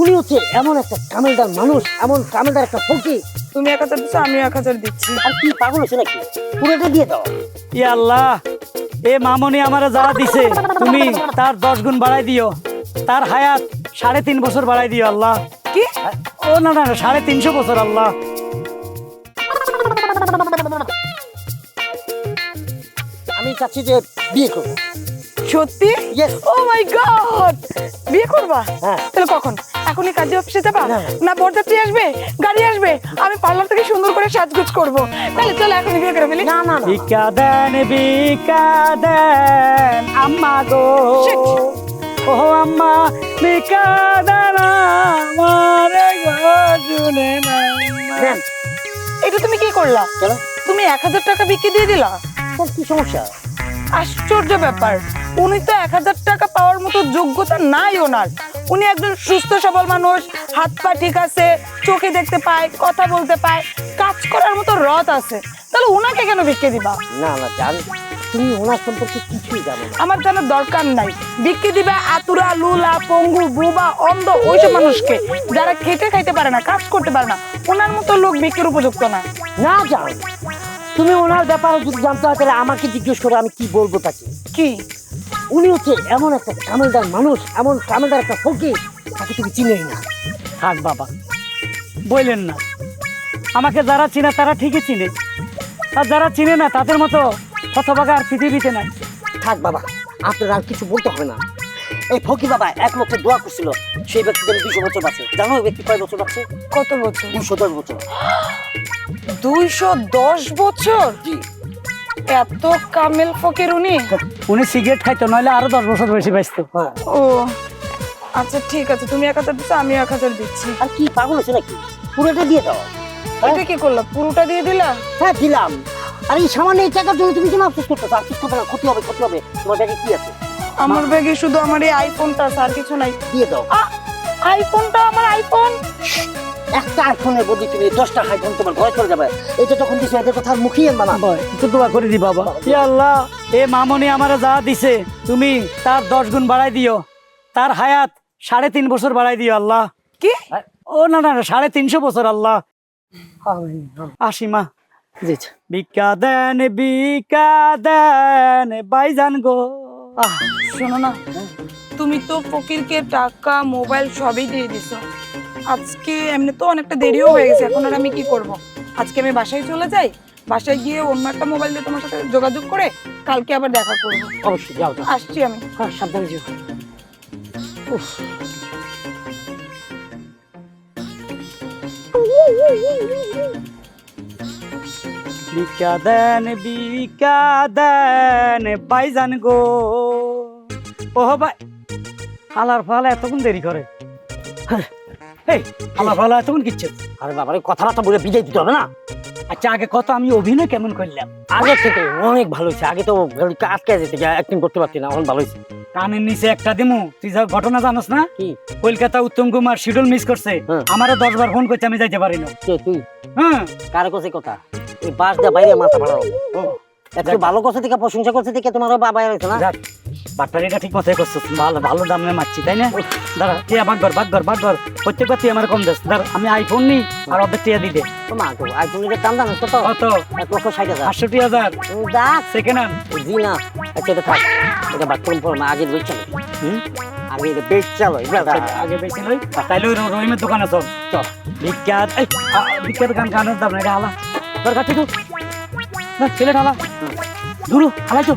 উনি হচ্ছে এমন একটা কামেলদার মানুষ এমন কামেলদার একটা ফকি তুমি এক হাজার দিচ্ছ আমিও এক হাজার দিচ্ছি। আর কি পাগল হচ্ছে নাকি? পুরোটা দিয়ে দাও। ই আল্লাহ এ মামনি আমারে যা দিছে তুমি তার দশ গুণ বাড়াই দিও। তার হায়াত সাড়ে তিন বছর বাড়াই দিও আল্লাহ। কি? ও না না সাড়ে তিনশো বছর আল্লাহ। আমি চাচ্ছি যে বিয়ে করব। সত্যি. ও মাই গড বিয়ে করবা? হ্যাঁ। তাহলে কখন? এখনই কাজে অফিসে যাবা? না। না বরযাত্রী আসবে? গাড়ি আসবে? আমি পার্লার থেকে সুন্দর করে সাজগুজ করব। তাহলে চলো এখনই বিয়ে করে ফেলি। না না বিকা দেন বিকা দেন আম্মা গো। ও আম্মা বিকা দেন আমারে গো শুনে না দেন। এটা তুমি কি করলা? তুমি এক হাজার টাকা বিক্রি দিয়ে দিলা? কি সমস্যা? আশ্চর্য ব্যাপার। উনি তো এক হাজার টাকা পাওয়ার মতো যোগ্যতা নাই ওনার। উনি একজন সুস্থ সবল মানুষ হাত পা ঠিক আছে চোখে দেখতে পায় কথা বলতে পায় কাজ করার মতো রথ আছে। তাহলে উনাকে কেন বিক্রি দিবা? না না জান তুমি ওনার সম্পর্কে কিছুই জানো না। আমার জানার দরকার নাই। বিক্রি দিবে আতুরা লুলা পঙ্গু বুবা অন্ধ ওইসব মানুষকে যারা খেতে খাইতে পারে না কাজ করতে পারে না। ওনার মতো লোক বিক্রির উপযুক্ত না। না জান। তুমি ওনার ব্যাপারে যদি জানতে হয় তাহলে আমাকে জিজ্ঞেস করে আমি কি বলব তাকে? কি? উনি হচ্ছে এমন একটা কামেলদার মানুষ এমন কামেলদার একটা ফকি তাকে তুমি চিনেই না। থাক বাবা বললেন না। আমাকে যারা চিনে তারা ঠিকই চিনে। আর যারা চিনে না তাদের মতো হতভাগা আর পৃথিবীতে নাই। থাক বাবা আপনার আর কিছু বলতে হবে না। এই ফকি বাবা এক লক্ষ দোয়া করছিল সেই ব্যক্তি যেন দুশো বছর বাঁচে। জানো ওই ব্যক্তি কয় বছর বাঁচছে কত বছর? দুশো দশ বছর। দুইশো দশ বছর? জি। এত কামেল ফকির উনি। উনি সিগারেট খাইতো নইলে আরও দশ বছর বেশি বাঁচতো। হ্যাঁ। ও আচ্ছা ঠিক আছে তুমি এক হাজার দিচ্ছ আমি এক হাজার দিচ্ছি। আর কি পাগল হচ্ছে নাকি? পুরোটা দিয়ে দাও। এটা কি করলা? পুরোটা দিয়ে দিলা? হ্যাঁ দিলাম। আর এই সামান্য এই টাকার জন্য তুমি কেন আফসোস করতেছো আফসোস করবে না ক্ষতি হবে ক্ষতি হবে। তোমার ব্যাগে কি আছে? আমার ব্যাগে শুধু আমার এই আইফোনটা আছে, আর কিছু নাই। দিয়ে দাও। আইফোনটা আমার আইফোন একটা আইফোনের বদলে তুমি দশটা আইফোন তোমার ঘরে চলে যাবে এটা দিছো এদের কথা মুখিয়ে আনবা না। একটু দোয়া করে দি বাবা ই আল্লাহ এ মামনি আমারে যা দিছে তুমি তার দশ গুণ বাড়াই দিও। তার হায়াত সাড়ে তিন বছর বাড়াই দিও আল্লাহ। কি? ও না না না, সাড়ে তিনশো বছর আল্লাহ। আসি মা বিকা দেন বিকা দেন বাইজান গো। আহ, শোনো না। তুমি তো ফকিরকে টাকা মোবাইল সবই দিয়ে দিছো। আজকে এমনি তো অনেকটা দেরিও হয়ে গেছে এখন আর আমি কি করব? আজকে আমি বাসায় চলে যাই বাসায় গিয়ে অন্য একটা মোবাইল দিয়ে তোমার সাথে যোগাযোগ করে কালকে আবার দেখা করব। অবশ্যই যাও যাও। আসছি আমি। হ্যাঁ সাবধানে যেও। উফ। বিকা দেন বিকা দেন বাইজান গো। ও ভাই। হালার ফালা এতক্ষণ দেরি করে। এই ফালা এতক্ষণ কিচ্ছে? আরে বাবারে বলে বিদায় দিতে হবে না। আচ্ছা আগে কত আমি অভিনয় কেমন করলাম? আগে থেকে অনেক ভালো হয়েছে আগে তো যেতে অ্যাক্টিং করতে পারতি না ভালো হয়েছে। কানের নিচে একটা দিমু তুই যা ঘটনা জানোস না? কি? কলকাতা উত্তম কুমার শিডিউল মিস করছে হ্যাঁ। আমারও দশ বার ফোন করছে আমি যাইতে পারি না। তুই হ্যাঁ। কারে কোসে কথা? এই বাস দিয়ে বাইরে মাথা ভাড়া একটু ভালো কথা থেকে প্রশংসা করছে থেকে তোমার বাবা হয়েছে না? যাক বাটপারিটা ঠিক মতো করছিস? ভালো ভালো দামে মারছি তাই না? দাঁড়া টিয়া ভাগ কর ভাগ কর ভাগ কর প্রত্যেকবার তুই আমার কম দিস। দাঁড়া আমি আইফোন নি আর অর্ধেক টিয়া দিতে। তোমার তো আইফোনের দাম জানো তো? কত? এক লক্ষ ষাট হাজার। আটষট্টি হাজার। দেখ সেকেন্ড হ্যান্ড। জি না আচ্ছা এটা থাক। এটা বাথরুম পর না আগে বেচ চালো হুম? আগে এটা বেচ চালো আগে বেশি নই তাইলে রহিমের দোকানে চল। চল। বিখ্যাত এই বিখ্যাত গান গানের দাম না এটা তোর কাছে তো? না ছেলে হালা। দূর হালাই তো।